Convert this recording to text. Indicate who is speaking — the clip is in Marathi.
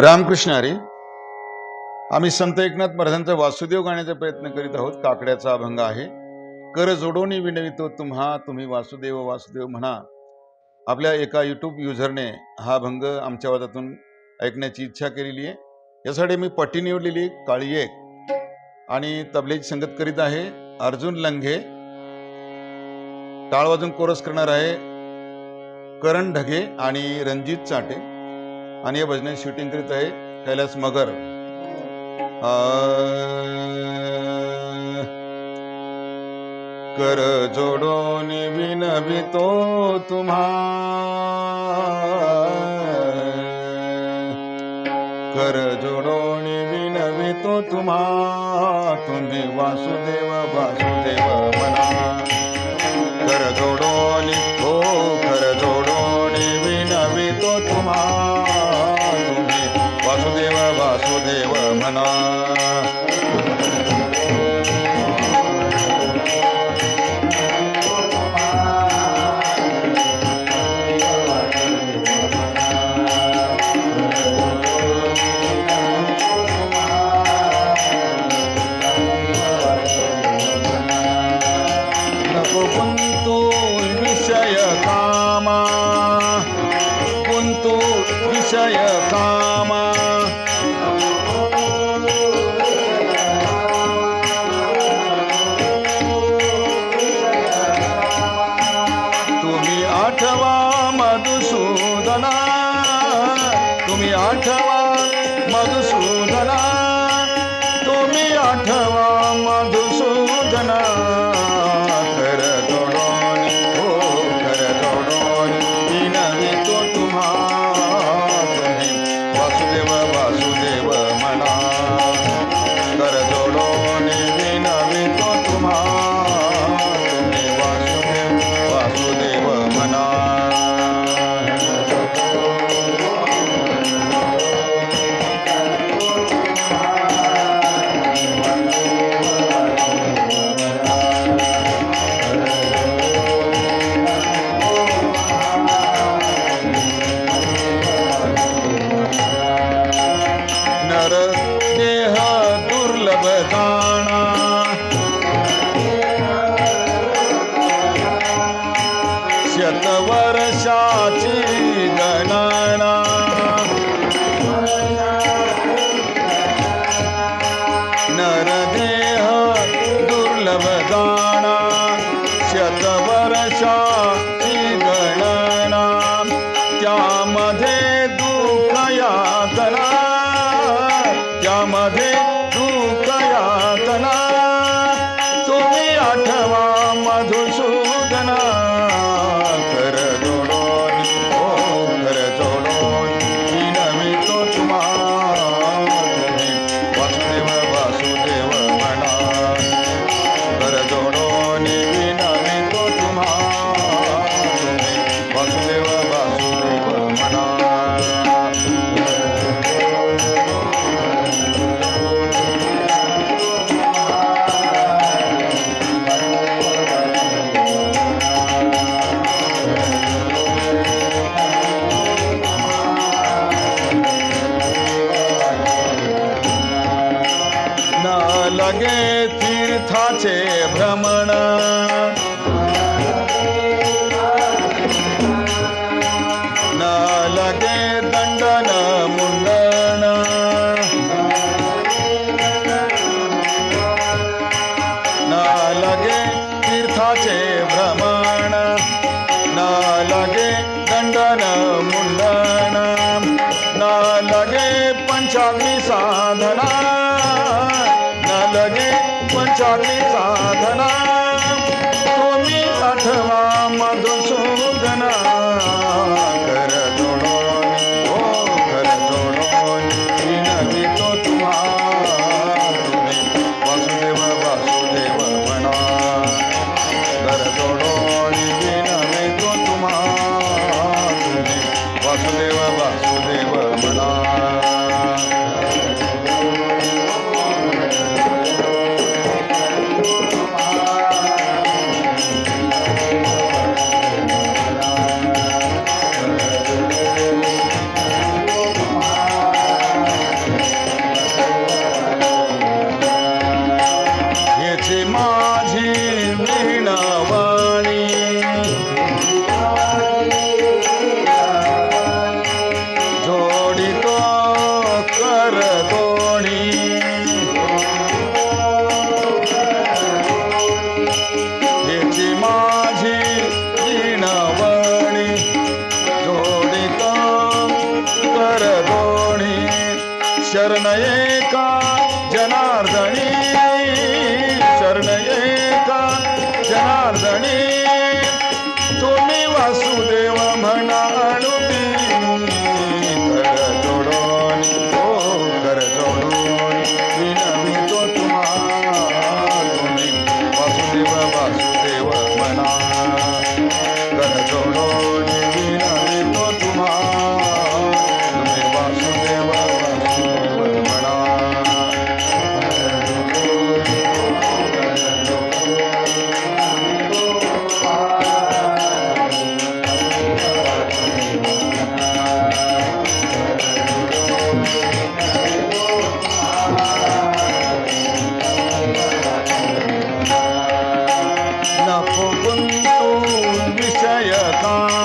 Speaker 1: रामकृष्ण हरी आम्ही संत एकनाथ महाराजांचा वासुदेव गाण्याचा प्रयत्न करीत आहोत. काकड्याचा अभंग आहे. कर जोडोनी विनवितो तुम्हा तुम्ही वासुदेव वासुदेव म्हणा. आपल्या एका यूट्यूब युझरने हा अभंग आमच्या वादातून ऐकण्याची इच्छा केलेली आहे. यासाठी मी पट्टी निवडलेली काळी एक. आणि तबलेची संगत करीत आहे अर्जुन लंघे. टाळ वाजून कोरस करणार आहे करण ढगे आणि रणजित चाटे. आणि हे भजन शूटिंग करीत आहे कैलास मगर. कर जोडो विनवितो तुम्हा. कर जोडो विनवितो तुम्हा. तुम्ही वासुदेव वासुदेव मना. कर जोडोनी हो कर जोडोनी विषय कामा कुंतु विषय कामा तुम्ही आठवा લગે તીર્થા છે ભ્રમણ. ન લગે દંડન મુંડન. ન લગે તીર્થા છે ભ્રમણ. ન લગે દંડન મુંડન. ન લગે પંચાગ્નિ સાધના लगे पंचाग्नी साधना. तुम्ही आठवा मधुसूदना कर जोडोनी हो कर जोडोनी विनवितो तुम्हा तुम्ही वासुदेव वासुदेव म्हणा. कर जोडोनी विनवितो तुम्हा तुम्ही वासुदेव वासुदेव म्हणा. शरण एका जनार्दनी तो विषयता